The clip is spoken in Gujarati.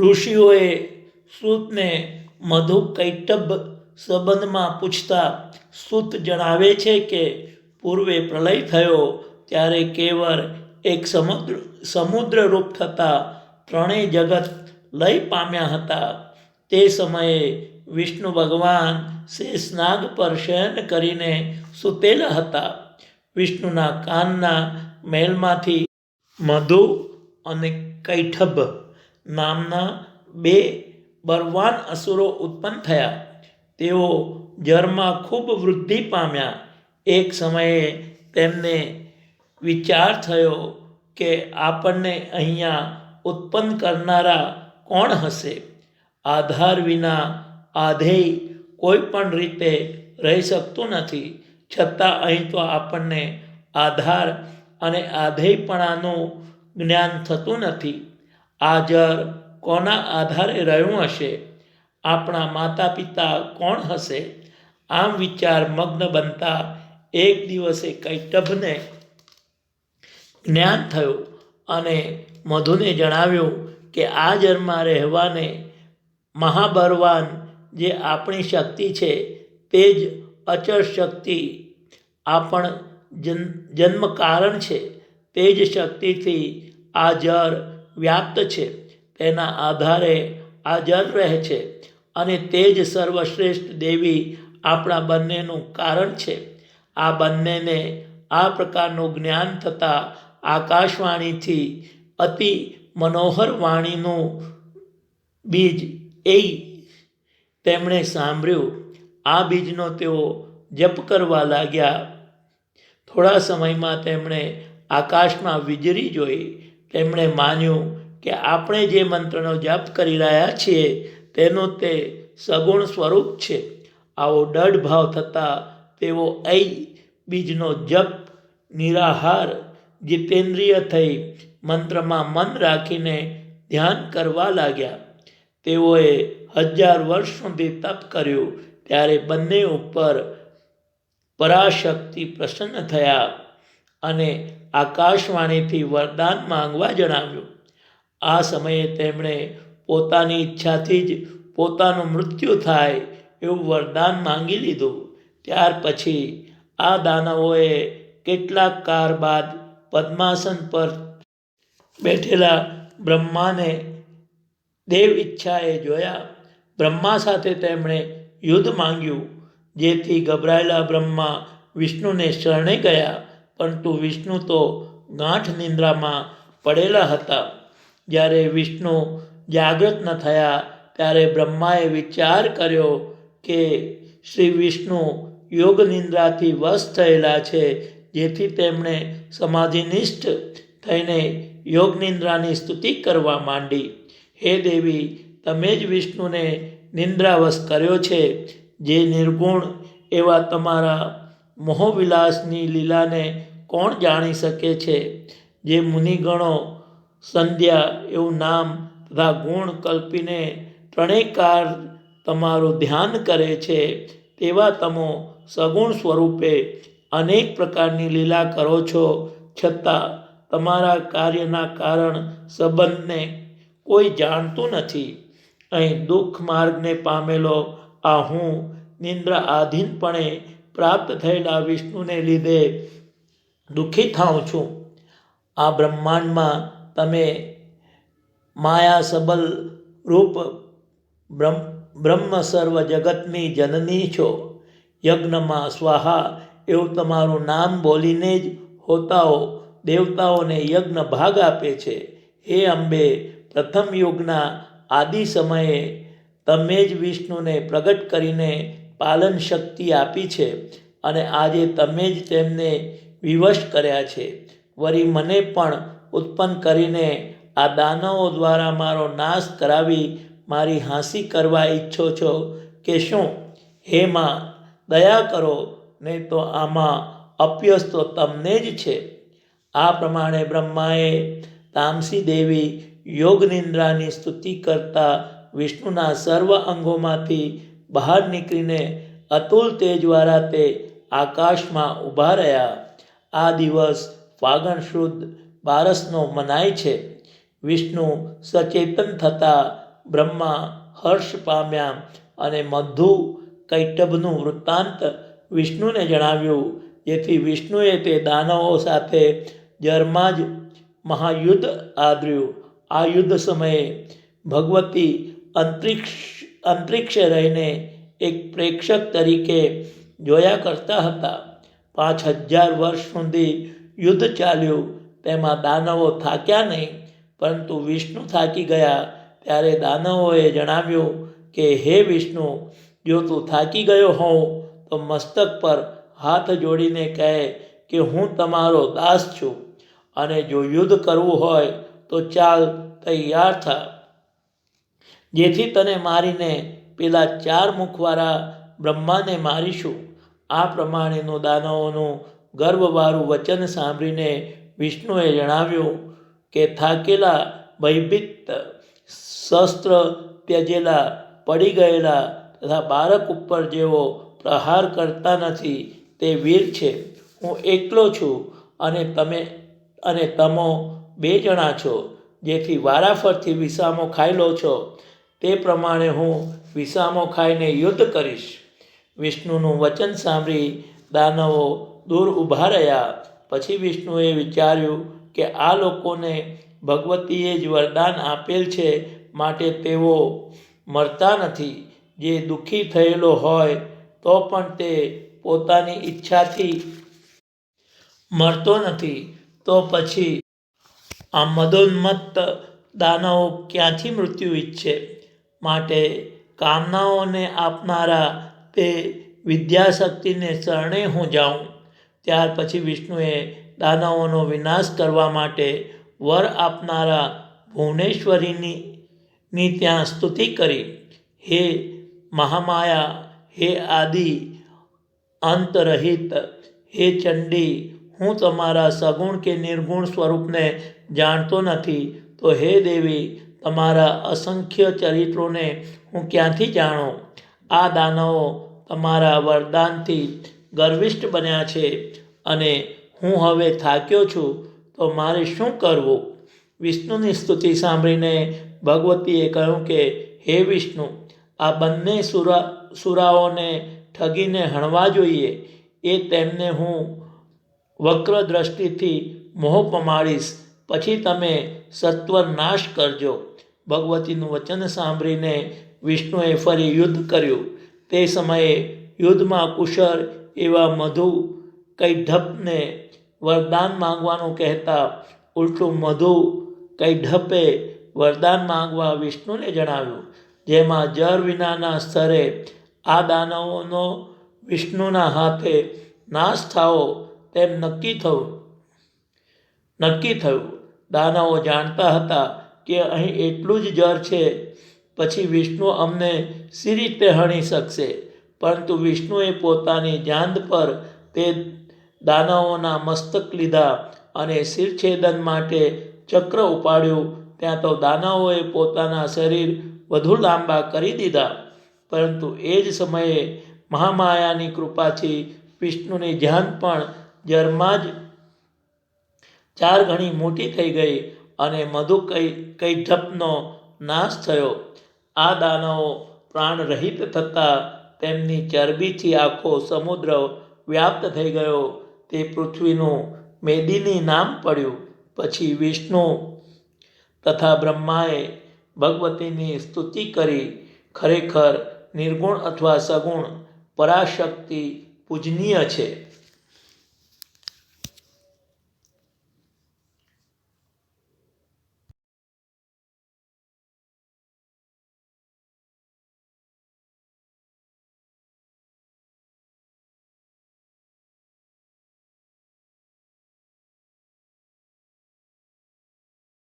ઋષિઓએ સૂતને મધુ કૈટભ સંબંધમાં પૂછતા સૂત જણાવે છે કે પૂર્વે પ્રલય થયો ત્યારે કેવળ એક સમુદ્ર સમુદ્ર રૂપ થતા ત્રણેય જગત લય પામ્યા હતા. તે સમયે વિષ્ણુ ભગવાન શેષનાગ પર શયન કરીને સૂતેલા હતા. વિષ્ણુના કાનના મેલમાંથી મધુ અને કૈઠભ નામના બે બળવાન અસુરો ઉત્પન્ન થયા. તેઓ જરમાં ખૂબ વૃદ્ધિ પામ્યા. એક સમયે તેમને વિચાર થયો કે આપણને અહીંયા ઉત્પન્ન કરનારા કોણ હશે? આધાર વિના આધેય કોઈ પણ રીતે રહી શકતું નથી. છતાં અહીં તો આપણને આધાર અને આધેયપણાનું જ્ઞાન થતું નથી. આ જળ કોના આધારે રહ્યું હશે? આપણા માતા પિતા કોણ હશે? આમ વિચાર મગ્ન બનતા એક દિવસે કૈટભને જ્ઞાન થયું અને મધુને જણાવ્યું કે આ જન્મમાં રહેવાને મહાબળવાન જે આપણી શક્તિ છે તે જ અચળ શક્તિ આપણ જન જન્મ કારણ છે. તે જ શક્તિથી આ જળ વ્યાપ્ત છે. તેના આધારે આજર રહે છે અને તે જ સર્વશ્રેષ્ઠ દેવી આપણા બંનેનું કારણ છે. આ બંનેને આ પ્રકારનું જ્ઞાન થતાં આકાશવાણીથી અતિ મનોહર વાણીનું બીજ એ તેમણે સાંભળ્યું. આ બીજનો તેઓ જપ કરવા લાગ્યા. થોડા સમયમાં તેમણે આકાશમાં વીજળી જોઈ. તેમણે માન્યું કે આપણે જે મંત્રનો જપ કરી રહ્યા છીએ, તેનું તે સગુણ સ્વરૂપ છે. આવો દઢ ભાવ થતાં તેઓ ऐ બીજનો જપ નિરાહાર, જીતેન્દ્રિય થઈ મંત્રમાં મન રાખીને ધ્યાન કરવા લાગ્યા. તેઓએ હજાર વર્ષ સુધી તપ કર્યું, ત્યારે બંને ઉપર પરાશક્તિ પ્રસન્ન થયા. અને આકાશવાણીથી વરદાન માંગવા જણાવ્યું. આ સમયે તેમણે પોતાની ઈચ્છાથી જ પોતાનું મૃત્યુ થાય એવું વરદાન માંગી લીધું. ત્યાર પછી આ દાનવોએ કેટલાક કાર બાદ પદ્માસન પર બેઠેલા બ્રહ્માને દેવ ઈચ્છાએ જોયા. બ્રહ્મા સાથે તેમણે યુદ્ધ માંગ્યું, જેથી ગભરાયેલા બ્રહ્મા વિષ્ણુને શરણે ગયા. પરંતુ વિષ્ણુ તો ગાંઠ નિંદ્રામાં પડેલા હતા. જ્યારે વિષ્ણુ જાગૃત ન થયા, ત્યારે બ્રહ્માએ વિચાર કર્યો કે શ્રી વિષ્ણુ યોગ નિંદ્રાથી વશ થયેલા છે, જેથી તેમણે સમાધિનિષ્ઠ થઈને યોગ નિંદ્રાની સ્તુતિ કરવા માંડી. હે દેવી, તમે જ વિષ્ણુને નિંદ્રાવશ કર્યો છે. જે નિર્ગુણ એવા તમારા મોહવિલાસની લીલાને કોણ જાણી શકે છે? જે મુનિગણો સંધ્યા એવું નામ તથા ગુણ કલ્પીને ત્રણેય કાર તમારું ધ્યાન કરે છે, તેવા તમો સગુણ સ્વરૂપે અનેક પ્રકારની લીલા કરો છો. છતાં તમારા કાર્યના કારણ સંબંધને કોઈ જાણતું નથી. અહીં દુઃખ માર્ગને પામેલો આ હું નિંદ્રા આધીનપણે પ્રાપ્ત થયેલા વિષ્ણુને લીધે દુઃખી થાઉં છું. આ બ્રહ્માંડમાં તમે માયા સબલ રૂપ બ્રહ્મ સર્વ જગતની જનની છો. યજ્ઞમાં સ્વાહા એવું તમારું નામ બોલીને જ હોતાઓ, દેવતાઓને યજ્ઞ ભાગ આપે છે. હે અંબે, પ્રથમ યુગના આદિ સમયે તમે જ વિષ્ણુને પ્રગટ કરીને પાલન શક્તિ આપી છે અને આજે તમે જ તેમને વિવશ કર્યા છે. વળી મને પણ ઉત્પન્ન કરીને આ દાનવો દ્વારા મારો નાશ કરાવી મારી હાંસી કરવા ઈચ્છો છો કે શું? હે માં, દયા કરો, નહીં તો આમાં અપ્યસ તો તમને જ છે. આ પ્રમાણે બ્રહ્માએ તામસી દેવી યોગ નિંદ્રાની સ્તુતિ કરતા વિષ્ણુના સર્વ અંગોમાંથી બહાર નીકળીને અતુલ તેજવાળા તે આકાશમાં ઊભા રહ્યા. આ દિવસ ફાગણ શુદ્ધ બારસનો મનાય છે. વિષ્ણુ સચેતન થતાં બ્રહ્મા હર્ષ પામ્યા અને મધુ કૈટભનું વૃત્તાંત વિષ્ણુને જણાવ્યું. જેથી વિષ્ણુએ તે દાનવો સાથે જરમાં જ મહાયુદ્ધ આદર્યું. આ યુદ્ધ સમયે ભગવતી અંતરિક્ષ, અંતરિક્ષે રહીને એક પ્રેક્ષક તરીકે જોયા કરતા હતા. પાંચ હજાર વર્ષ સુધી યુદ્ધ ચાલ્યું. તેમાં દાનવો થાક્યા નહીં, પરંતુ વિષ્ણુ થાકી ગયા. ત્યારે દાનવોએ જણાવ્યું કે, હે વિષ્ણુ, જો તું થાકી ગયો હોઉં, તો મસ્તક પર હાથ જોડીને કહે કે, હું તમારો દાસ છું. અને જો યુદ્ધ કરવું હોય, તો ચાલ, તૈયાર થા. જેથી તને મારીને પેલા ચાર મુખવાળા બ્રહ્માને મારીશું. આ પ્રમાણેનું દાનવોનું ગર્વવાળું વચન સાંભળીને વિષ્ણુએ જણાવ્યું કે થાકેલા ભયભીત શસ્ત્ર ત્યજેલા, પડી ગયેલા તથા બાળક ઉપર જેઓ પ્રહાર કરતા નથી, તે વીર છે. હું એકલો છું અને તમે, અને તમો બે જણા છો, જેથી વારાફરથી વિસામો ખાઈ લો છો. તે પ્રમાણે હું વિસામો ખાઈને યુદ્ધ કરીશ. વિષ્ણુનું વચન સાંભળી દાનવો દૂર ઊભા રહ્યા. પછી વિષ્ણુએ વિચાર્યું કે આ લોકોને ભગવતીએ જ વરદાન આપેલ છે, માટે તેઓ મરતા નથી. જે દુઃખી થયેલો હોય, તો પણ તે પોતાની ઈચ્છાથી મરતો નથી. તો પછી આ મદોન્મત્ત દાનવો ક્યાંથી મૃત્યુ ઈચ્છે? માટે કામનાઓને આપનારા તે વિદ્યાશક્તિને શરણે હું જાઉં. ત્યાર પછી વિષ્ણુએ દાનવોનો વિનાશ કરવા માટે વર આપનારા ભુવનેશ્વરીની ની ત્યાં સ્તુતિ કરી. હે મહામાયા, હે આદિ અંતરહિત, હે ચંડી, હું તમારા સગુણ કે નિર્ગુણ સ્વરૂપને જાણતો નથી. તો હે દેવી, તમારા અસંખ્ય ચરિત્રોને હું ક્યાંથી જાણું? આ દાનવો તમારા વરદાનથી ગર્વિષ્ઠ બન્યા છે અને હું હવે થાક્યો છું, તો મારે શું કરવું? વિષ્ણુની સ્તુતિ સાંભળીને ભગવતીએ કહ્યું કે, હે વિષ્ણુ, આ બંને સુરા, સુરાઓને ઠગીને હણવા જોઈએ. એ તેમને હું વક્ર દ્રષ્ટિથી મોહ પમાડીશ. પછી તમે સત્વર નાશ કરજો. ભગવતીનું વચન સાંભળીને વિષ્ણુએ ફરી યુદ્ધ કર્યું. તે સમયે યુદ્ધમાં કુશળ એવા મધુ કૈઢપને વરદાન માંગવાનું કહેતા ઉલટું મધુ કૈઢપે વરદાન માંગવા વિષ્ણુને જણાવ્યું, જેમાં જર વિનાના સ્તરે આ દાનવોનો વિષ્ણુના હાથે નાશ થાવો તેમ નક્કી થયું. નક્કી થયું. દાનવો જાણતા હતા કે અહીં એટલું જ જર છે પછી વિષ્ણુ અમને સી રીતે હણી શકશે. પરંતુ વિષ્ણુએ પોતાની જાંદ પર તે દાનવોના મસ્તક લીધા અને શિરછેદન માટે ચક્ર ઉપાડ્યું. ત્યાં તો દાનવોએ પોતાના શરીર વધુ લાંબા કરી દીધા. પરંતુ એ જ સમયે મહામાયાની કૃપાથી વિષ્ણુની ધ્યાન પણ જરમાં જ ચાર ઘણી મોટી થઈ ગઈ અને મધુ કૈ કૈઠપનો નાશ થયો. આ દાનવો પ્રાણ રહિત થતાં તેમની ચરબીથી આખો સમુદ્ર વ્યાપ્ત થઈ ગયો. તે પૃથ્વીનું મેદિની નામ પડ્યું. પછી વિષ્ણુ તથા બ્રહ્માએ ભગવતીની સ્તુતિ કરી. ખરેખર નિર્ગુણ અથવા સગુણ પરાશક્તિ પૂજનીય છે.